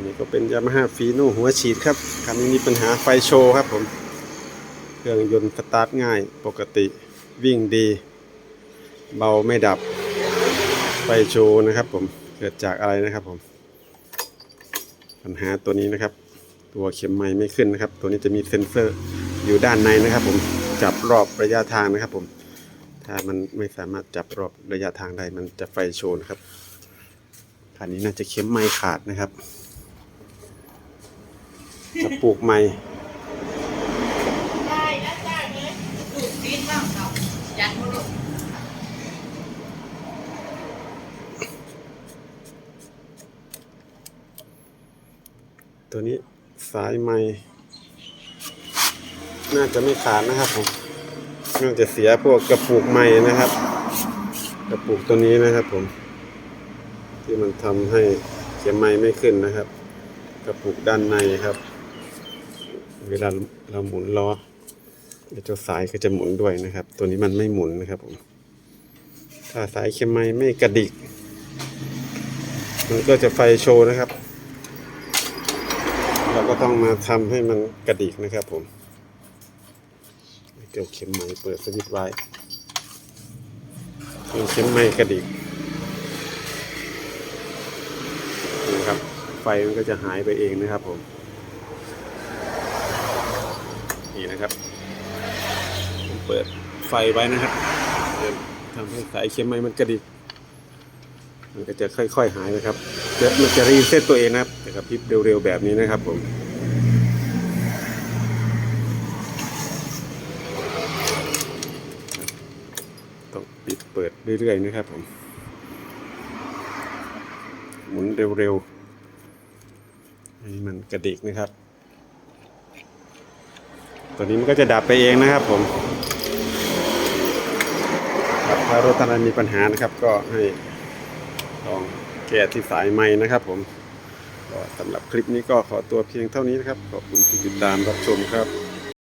นนี้ก็เป็นยามาฮ่าฟีโน่หัวฉีดครับคันนี้มีปัญหาไฟโชว์ครับผม เครื่องยนต์สตาร์ทง่ายปกติวิ่งดี เบาไม่ดับ ไฟโชว์นะครับผม เกิดจากอะไรนะครับผม ปัญหาตัวนี้นะครับ ตัวเข็มไม้ไม่ขึ้นนะครับ ตัวนี้จะมีเซ็นเซอร์อยู่ด้านในนะครับ ผมจับรอบระยะทางนะครับ ผม ถ้ามันไม่สามารถจับรอบระยะทางใดมันจะไฟโชว์นะครับคันนี้น่าจะเข็มไม้ขาดนะครับ จะปลูกไม้ได้แล้วจ้ดูดฟีดบ้างเรายัดมาลูกตัวนี้สายไม้น่าจะไม่ขาดนะครับผมน่าจะเสียพวกกระปุกไม้นะครับ กระปุกตัวนี้นะครับผม ที่มันทำให้เข็มไม้ไม่ขึ้นนะครับ กระปุกด้านในครับ เวลาเราหมุนล้อเจ้าสายก็จะหมุนด้วยนะครับ ตัวนี้มันไม่หมุนนะครับผมถ้าสายเข็มไม้ไม่กระดิก มันก็จะไฟโชว์นะครับ เราก็ต้องมาทำให้มันกระดิกนะครับผมเกี่ยวเข็มไม้เปิดสวิตช์ไว้เข็มไม้กระดิกนะครับ ไฟมันก็จะหายไปเองนะครับผม นี่นะครับผมเปิดไฟไว้นะครับเดี๋ยวทำให้สายเข็มไม้มันกระดิกมันก็จะค่อย ๆ หายนะครับจะมันจะรีเซ็ตตัวเองนะครับแต่กับพิบเร็วๆแบบนี้นะครับผมต้องปิดเปิดเรื่อยๆนะครับผมหมุนเร็วๆให้มันกระดิกนะครับ ตัวนี้มันก็จะดับไปเองนะครับผมถ้ารถท่านใดมีปัญหานะครับ ก็ให้ลองแก้ที่สายไม้นะครับผมก็สำหรับคลิปนี้ก็ขอตัวเพียงเท่านี้นะครับ ขอบคุณที่ติดตามรับชมครับ